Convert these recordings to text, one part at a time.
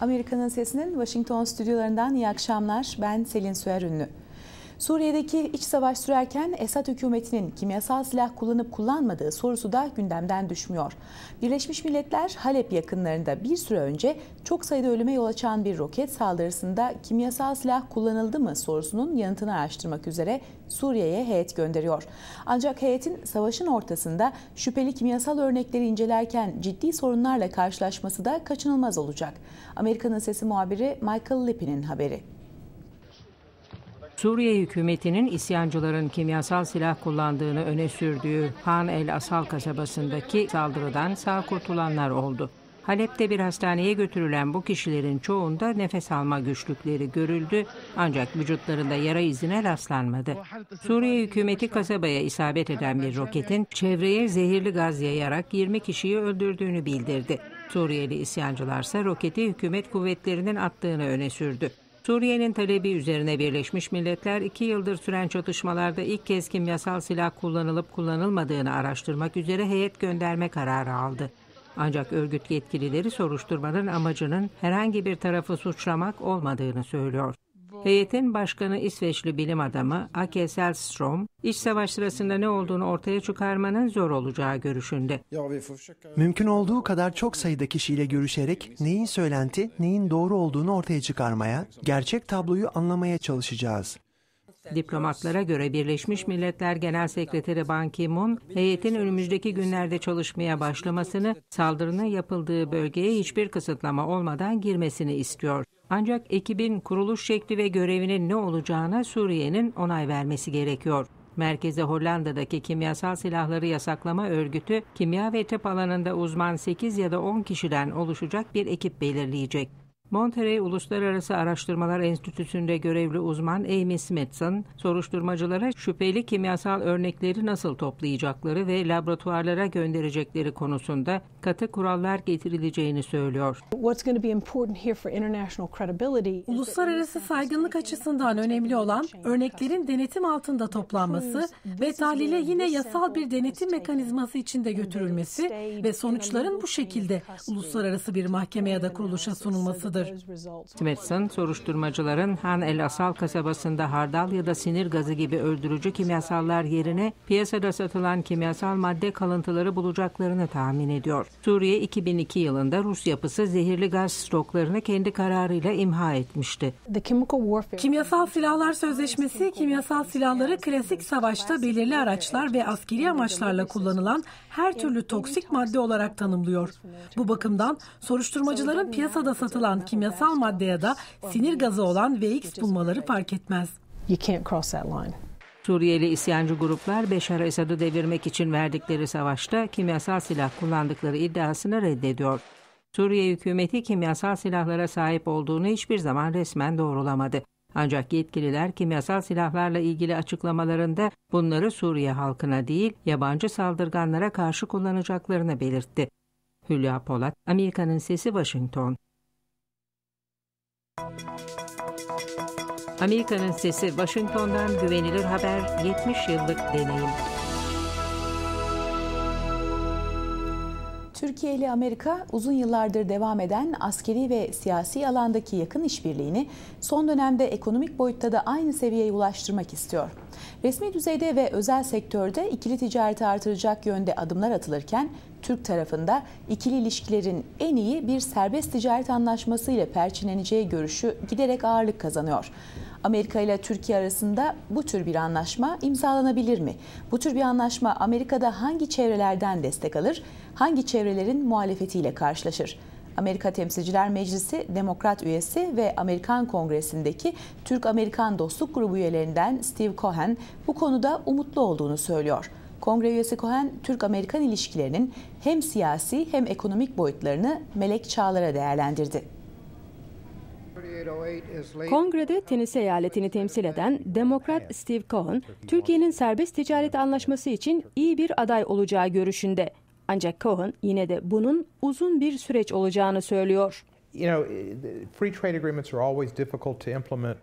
Amerika'nın Sesi'nin Washington stüdyolarından iyi akşamlar. Ben Selin Süer Ünlü. Suriye'deki iç savaş sürerken Esad hükümetinin kimyasal silah kullanıp kullanmadığı sorusu da gündemden düşmüyor. Birleşmiş Milletler Halep yakınlarında bir süre önce çok sayıda ölüme yol açan bir roket saldırısında kimyasal silah kullanıldı mı sorusunun yanıtını araştırmak üzere Suriye'ye heyet gönderiyor. Ancak heyetin savaşın ortasında şüpheli kimyasal örnekleri incelerken ciddi sorunlarla karşılaşması da kaçınılmaz olacak. Amerika'nın Sesi muhabiri Michael Lippy'nin haberi. Suriye hükümetinin isyancıların kimyasal silah kullandığını öne sürdüğü Han el Asal kasabasındaki saldırıdan sağ kurtulanlar oldu. Halep'te bir hastaneye götürülen bu kişilerin çoğunda nefes alma güçlükleri görüldü ancak vücutlarında yara izine rastlanmadı. Suriye hükümeti kasabaya isabet eden bir roketin çevreye zehirli gaz yayarak 20 kişiyi öldürdüğünü bildirdi. Suriyeli isyancılarsa roketi hükümet kuvvetlerinin attığını öne sürdü. Suriye'nin talebi üzerine Birleşmiş Milletler iki yıldır süren çatışmalarda ilk kez kimyasal silah kullanılıp kullanılmadığını araştırmak üzere heyet gönderme kararı aldı. Ancak örgüt yetkilileri soruşturmanın amacının herhangi bir tarafı suçlamak olmadığını söylüyor. Heyetin başkanı İsveçli bilim adamı Ake Selstrom, iç savaş sırasında ne olduğunu ortaya çıkarmanın zor olacağı görüşünde. Mümkün olduğu kadar çok sayıda kişiyle görüşerek neyin söylenti, neyin doğru olduğunu ortaya çıkarmaya, gerçek tabloyu anlamaya çalışacağız. Diplomatlara göre Birleşmiş Milletler Genel Sekreteri Ban Ki-moon, heyetin önümüzdeki günlerde çalışmaya başlamasını, saldırının yapıldığı bölgeye hiçbir kısıtlama olmadan girmesini istiyor. Ancak ekibin kuruluş şekli ve görevinin ne olacağına Suriye'nin onay vermesi gerekiyor. Merkezi Hollanda'daki kimyasal silahları yasaklama örgütü, kimya ve tıp alanında uzman 8 ya da 10 kişiden oluşacak bir ekip belirleyecek. Monterey Uluslararası Araştırmalar Enstitüsü'nde görevli uzman Amy Smithson, soruşturmacılara şüpheli kimyasal örnekleri nasıl toplayacakları ve laboratuvarlara gönderecekleri konusunda katı kurallar getirileceğini söylüyor. Uluslararası saygınlık açısından önemli olan örneklerin denetim altında toplanması ve tahlile yine yasal bir denetim mekanizması içinde götürülmesi ve sonuçların bu şekilde uluslararası bir mahkeme ya da kuruluşa sunulmasıdır olmalıdır. Smithson, soruşturmacıların Han El Asal kasabasında hardal ya da sinir gazı gibi öldürücü kimyasallar yerine piyasada satılan kimyasal madde kalıntıları bulacaklarını tahmin ediyor. Suriye 2002 yılında Rus yapısı zehirli gaz stoklarını kendi kararıyla imha etmişti. Kimyasal Silahlar Sözleşmesi, kimyasal silahları klasik savaşta belirli araçlar ve askeri amaçlarla kullanılan her türlü toksik madde olarak tanımlıyor. Bu bakımdan soruşturmacıların piyasada satılan kimyasal madde ya da sinir gazı olan VX bulmaları fark etmez. Suriyeli isyancı gruplar Beşar Esad'ı devirmek için verdikleri savaşta kimyasal silah kullandıkları iddiasını reddediyor. Suriye hükümeti kimyasal silahlara sahip olduğunu hiçbir zaman resmen doğrulamadı. Ancak yetkililer kimyasal silahlarla ilgili açıklamalarında bunları Suriye halkına değil yabancı saldırganlara karşı kullanacaklarını belirtti. Hülya Polat, Amerika'nın Sesi Washington. Amerika'nın Sesi Washington'dan güvenilir haber 70 yıllık deneyim. Türkiye ile Amerika uzun yıllardır devam eden askeri ve siyasi alandaki yakın işbirliğini son dönemde ekonomik boyutta da aynı seviyeye ulaştırmak istiyor. Resmi düzeyde ve özel sektörde ikili ticareti artıracak yönde adımlar atılırken Türk tarafında ikili ilişkilerin en iyi bir serbest ticaret anlaşması ile perçinleneceği görüşü giderek ağırlık kazanıyor. Amerika ile Türkiye arasında bu tür bir anlaşma imzalanabilir mi? Bu tür bir anlaşma Amerika'da hangi çevrelerden destek alır? Hangi çevrelerin muhalefetiyle karşılaşır? Amerika Temsilciler Meclisi Demokrat üyesi ve Amerikan Kongresi'ndeki Türk-Amerikan Dostluk Grubu üyelerinden Steve Cohen bu konuda umutlu olduğunu söylüyor. Kongre üyesi Cohen, Türk-Amerikan ilişkilerinin hem siyasi hem ekonomik boyutlarını Melek Çağlar'a değerlendirdi. Kongrede Tennessee eyaletini temsil eden Demokrat Steve Cohen, Türkiye'nin serbest ticaret anlaşması için iyi bir aday olacağı görüşünde. Ancak Cohen yine de bunun uzun bir süreç olacağını söylüyor.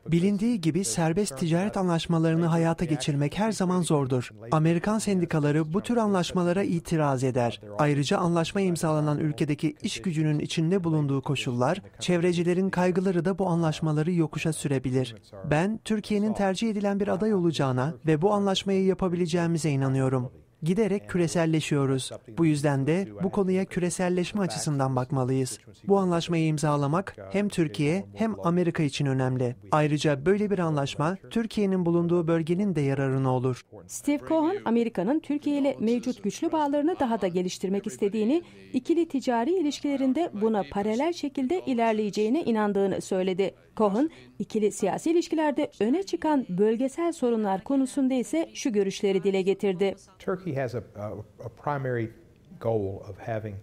Bilindiği gibi serbest ticaret anlaşmalarını hayata geçirmek her zaman zordur. Amerikan sendikaları bu tür anlaşmalara itiraz eder. Ayrıca anlaşma imzalanan ülkedeki iş gücünün içinde bulunduğu koşullar, çevrecilerin kaygıları da bu anlaşmaları yokuşa sürebilir. Ben Türkiye'nin tercih edilen bir aday olacağına ve bu anlaşmayı yapabileceğimize inanıyorum giderek küreselleşiyoruz. Bu yüzden de bu konuya küreselleşme açısından bakmalıyız. Bu anlaşmayı imzalamak hem Türkiye hem Amerika için önemli. Ayrıca böyle bir anlaşma Türkiye'nin bulunduğu bölgenin de yararına olur. Steve Cohen, Amerika'nın Türkiye ile mevcut güçlü bağlarını daha da geliştirmek istediğini, ikili ticari ilişkilerinde buna paralel şekilde ilerleyeceğine inandığını söyledi. Cohen, ikili siyasi ilişkilerde öne çıkan bölgesel sorunlar konusunda ise şu görüşleri dile getirdi.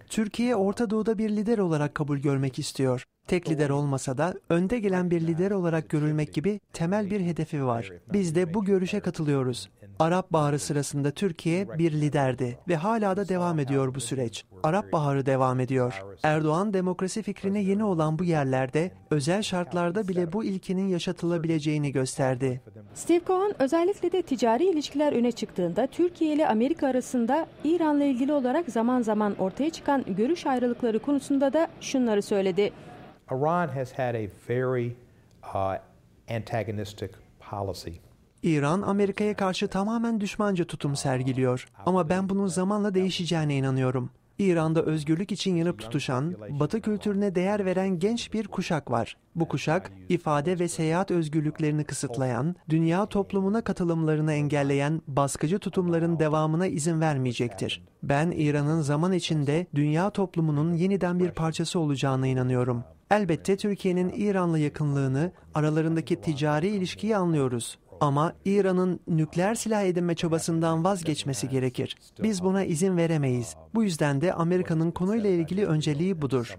Türkiye Orta Doğu'da bir lider olarak kabul görmek istiyor. Tek lider olmasa da önde gelen bir lider olarak görülmek gibi temel bir hedefi var. Biz de bu görüşe katılıyoruz. Arap Baharı sırasında Türkiye bir liderdi ve hala da devam ediyor bu süreç. Arap Baharı devam ediyor. Erdoğan demokrasi fikrine yeni olan bu yerlerde özel şartlarda bile bu ilkenin yaşatılabileceğini gösterdi. Steve Cohen özellikle de ticari ilişkiler öne çıktığında Türkiye ile Amerika arasında İran'la ilgili olarak zaman zaman ortaya çıkan görüş ayrılıkları konusunda da şunları söyledi. Iran has had a very uh, antagonistic policy. İran Amerika'ya karşı tamamen düşmanca tutum sergiliyor. Ama ben bunun zamanla değişeceğine inanıyorum. İran'da özgürlük için yanıp tutuşan, Batı kültürüne değer veren genç bir kuşak var. Bu kuşak, ifade ve seyahat özgürlüklerini kısıtlayan, dünya toplumuna katılımlarını engelleyen baskıcı tutumların devamına izin vermeyecektir. Ben İran'ın zaman içinde dünya toplumunun yeniden bir parçası olacağına inanıyorum. Elbette Türkiye'nin İran'la yakınlığını, aralarındaki ticari ilişkiyi anlıyoruz. Ama İran'ın nükleer silah edinme çabasından vazgeçmesi gerekir. Biz buna izin veremeyiz. Bu yüzden de Amerika'nın konuyla ilgili önceliği budur.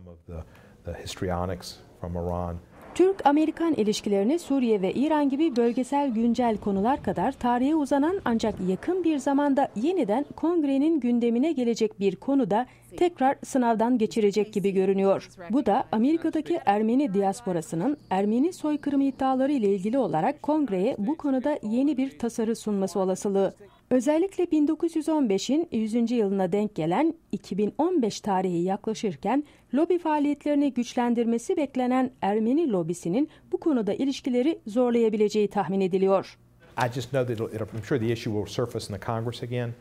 Türk-Amerikan ilişkilerini Suriye ve İran gibi bölgesel güncel konular kadar tarihe uzanan ancak yakın bir zamanda yeniden kongrenin gündemine gelecek bir konuda tekrar sınavdan geçirecek gibi görünüyor. Bu da Amerika'daki Ermeni diasporasının Ermeni soykırımı iddiaları ile ilgili olarak kongreye bu konuda yeni bir tasarı sunması olasılığı. Özellikle 1915'in 100. yılına denk gelen 2015 tarihi yaklaşırken lobi faaliyetlerini güçlendirmesi beklenen Ermeni lobisinin bu konuda ilişkileri zorlayabileceği tahmin ediliyor.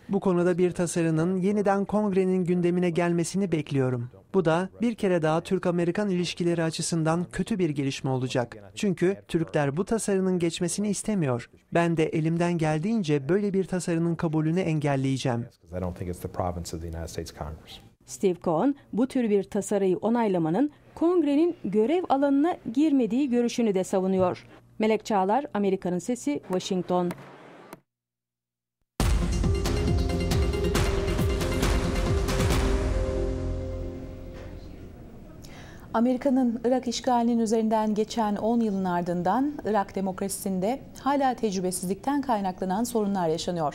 Bu konuda bir tasarının yeniden kongrenin gündemine gelmesini bekliyorum. Bu da bir kere daha Türk-Amerikan ilişkileri açısından kötü bir gelişme olacak. Çünkü Türkler bu tasarının geçmesini istemiyor. Ben de elimden geldiğince böyle bir tasarının kabulünü engelleyeceğim. Steve Cohen bu tür bir tasarıyı onaylamanın kongrenin görev alanına girmediği görüşünü de savunuyor. Melek Çağlar, Amerika'nın Sesi, Washington. Amerika'nın Irak işgalinin üzerinden geçen 10 yılın ardından Irak demokrasisinde hala tecrübesizlikten kaynaklanan sorunlar yaşanıyor.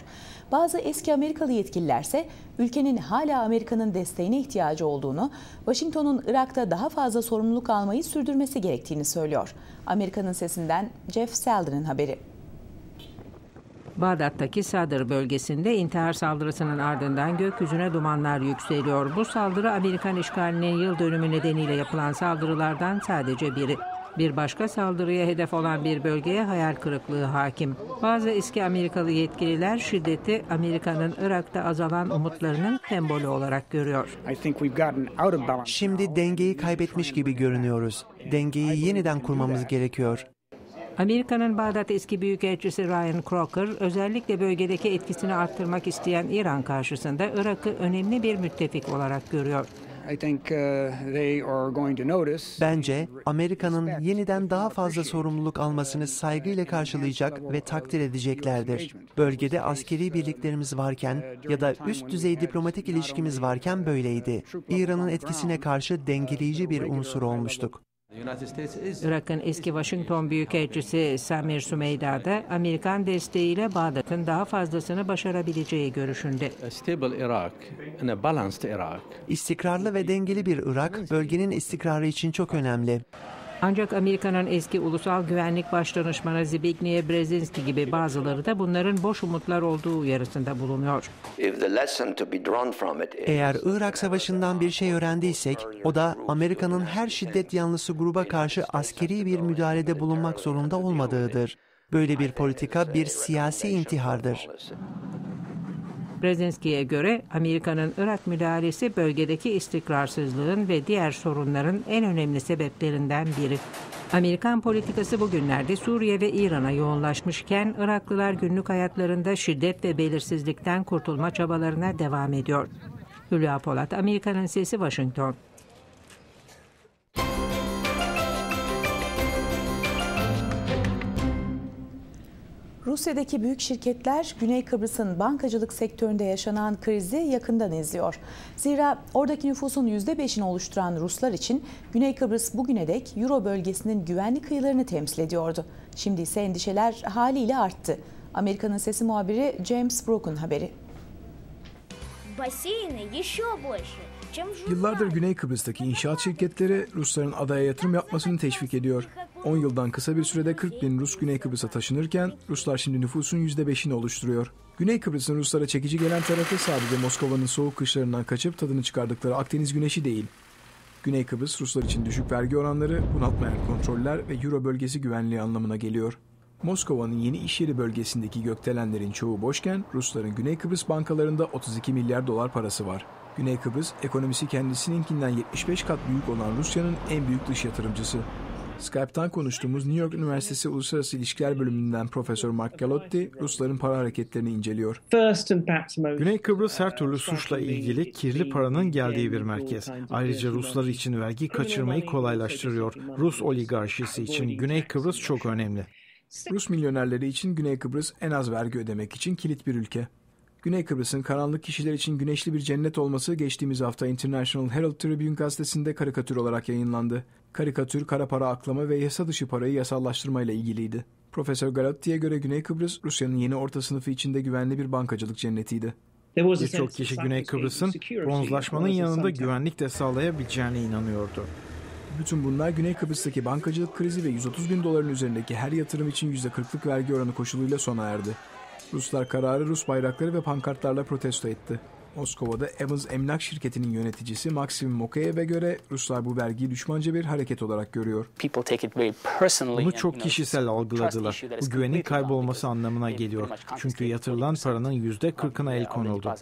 Bazı eski Amerikalı yetkililerse ülkenin hala Amerika'nın desteğine ihtiyacı olduğunu, Washington'un Irak'ta daha fazla sorumluluk almayı sürdürmesi gerektiğini söylüyor. Amerika'nın sesinden Jeff Seldon'ın haberi. Bağdat'taki Sadr bölgesinde intihar saldırısının ardından gökyüzüne dumanlar yükseliyor. Bu saldırı Amerikan işgalinin yıl dönümü nedeniyle yapılan saldırılardan sadece biri. Bir başka saldırıya hedef olan bir bölgeye hayal kırıklığı hakim. Bazı eski Amerikalı yetkililer şiddeti Amerika'nın Irak'ta azalan umutlarının sembolü olarak görüyor. Şimdi dengeyi kaybetmiş gibi görünüyoruz. Dengeyi yeniden kurmamız gerekiyor. Amerika'nın Bağdat eski büyükelçisi Ryan Crocker özellikle bölgedeki etkisini arttırmak isteyen İran karşısında Irak'ı önemli bir müttefik olarak görüyor. Uh, Bence Amerika'nın yeniden daha fazla sorumluluk almasını saygıyla karşılayacak ve takdir edeceklerdir. Bölgede askeri birliklerimiz varken ya da üst düzey diplomatik ilişkimiz varken böyleydi. İran'ın etkisine karşı dengeleyici bir unsur olmuştuk. Irak'ın eski Washington Büyükelçisi Samir Sumeyda da Amerikan desteğiyle Bağdat'ın daha fazlasını başarabileceği görüşünde. İstikrarlı ve dengeli bir Irak bölgenin istikrarı için çok önemli. Ancak Amerika'nın eski ulusal güvenlik başdanışmanı Zbigniew Brzezinski gibi bazıları da bunların boş umutlar olduğu uyarısında bulunuyor. Eğer Irak Savaşı'ndan bir şey öğrendiysek, o da Amerika'nın her şiddet yanlısı gruba karşı askeri bir müdahalede bulunmak zorunda olmadığıdır. Böyle bir politika bir siyasi intihardır. Brzezinski'ye göre Amerika'nın Irak müdahalesi bölgedeki istikrarsızlığın ve diğer sorunların en önemli sebeplerinden biri. Amerikan politikası bugünlerde Suriye ve İran'a yoğunlaşmışken Iraklılar günlük hayatlarında şiddet ve belirsizlikten kurtulma çabalarına devam ediyor. Hülya Polat, Amerika'nın Sesi, Washington. Rusya'daki büyük şirketler Güney Kıbrıs'ın bankacılık sektöründe yaşanan krizi yakından izliyor. Zira oradaki nüfusun %5'ini oluşturan Ruslar için Güney Kıbrıs bugüne dek Euro bölgesinin güvenli kıyılarını temsil ediyordu. Şimdi ise endişeler haliyle arttı. Amerika'nın sesi muhabiri James Brook'un haberi. Yıllardır Güney Kıbrıs'taki inşaat şirketleri Rusların adaya yatırım yapmasını teşvik ediyor. 10 yıldan kısa bir sürede 40 bin Rus Güney Kıbrıs'a taşınırken Ruslar şimdi nüfusun %5'ini oluşturuyor. Güney Kıbrıs'ın Ruslara çekici gelen tarafı sadece Moskova'nın soğuk kışlarından kaçıp tadını çıkardıkları Akdeniz güneşi değil. Güney Kıbrıs Ruslar için düşük vergi oranları, bunaltmayan kontroller ve Euro bölgesi güvenliği anlamına geliyor. Moskova'nın yeni iş yeri bölgesindeki gökdelenlerin çoğu boşken Rusların Güney Kıbrıs bankalarında 32 milyar dolar parası var. Güney Kıbrıs ekonomisi kendisininkinden 75 kat büyük olan Rusya'nın en büyük dış yatırımcısı. Skype'tan konuştuğumuz New York Üniversitesi Uluslararası İlişkiler Bölümünden Profesör Mark Galotti, Rusların para hareketlerini inceliyor. Güney Kıbrıs her türlü suçla ilgili kirli paranın geldiği bir merkez. Ayrıca Ruslar için vergi kaçırmayı kolaylaştırıyor. Rus oligarşisi için Güney Kıbrıs çok önemli. Rus milyonerleri için Güney Kıbrıs en az vergi ödemek için kilit bir ülke. Güney Kıbrıs'ın karanlık kişiler için güneşli bir cennet olması geçtiğimiz hafta International Herald Tribune gazetesinde karikatür olarak yayınlandı. Karikatür kara para aklama ve yasa dışı parayı yasallaştırmayla ilgiliydi. Profesör Galatti'ye göre Güney Kıbrıs, Rusya'nın yeni orta sınıfı içinde güvenli bir bankacılık cennetiydi. Birçok kişi Güney Kıbrıs'ın bronzlaşmanın yanında güvenlik de sağlayabileceğine inanıyordu. Bütün bunlar Güney Kıbrıs'taki bankacılık krizi ve 130 bin doların üzerindeki her yatırım için %40'lık vergi oranı koşuluyla sona erdi. Ruslar kararı Rus bayrakları ve pankartlarla protesto etti. Moskova'da Evans Emlak Şirketi'nin yöneticisi Maxim Mokeyev'e göre Ruslar bu vergiyi düşmanca bir hareket olarak görüyor. Bunu çok kişisel algıladılar. Bu güvenin kaybolması anlamına geliyor. Çünkü yatırılan paranın yüzde kırkına el konuldu.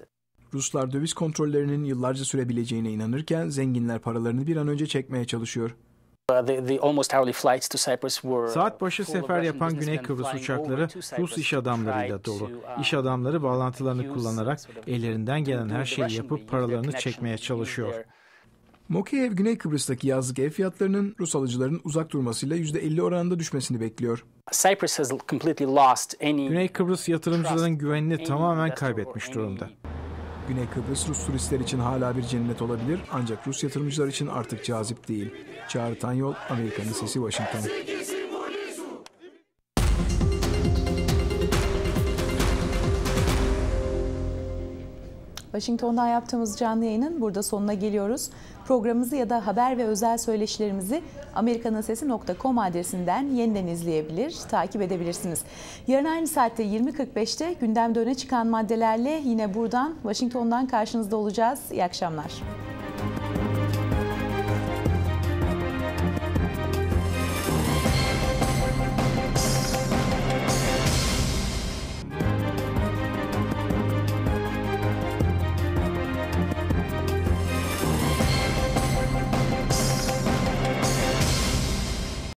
Ruslar döviz kontrollerinin yıllarca sürebileceğine inanırken zenginler paralarını bir an önce çekmeye çalışıyor. Saat başı sefer yapan Güney Kıbrıs uçakları Rus iş adamlarıyla dolu. Uh, iş adamları bağlantılarını kullanarak ellerinden gelen her şeyi yapıp paralarını çekmeye çalışıyor. Mokeyev Güney Kıbrıs'taki yazlık ev fiyatlarının Rus alıcıların uzak durmasıyla %50 oranında düşmesini bekliyor. Güney Kıbrıs yatırımcıların güvenini tamamen kaybetmiş durumda. Güney Kıbrıs Rus turistler için hala bir cennet olabilir ancak Rus yatırımcılar için artık cazip değil. Çağrı Tanyol, Amerika'nın Sesi Washington. Washington'dan yaptığımız canlı yayının burada sonuna geliyoruz. Programımızı ya da haber ve özel söyleşilerimizi amerikanınsesi.com adresinden yeniden izleyebilir, takip edebilirsiniz. Yarın aynı saatte 20.45'te gündemde öne çıkan maddelerle yine buradan Washington'dan karşınızda olacağız. İyi akşamlar.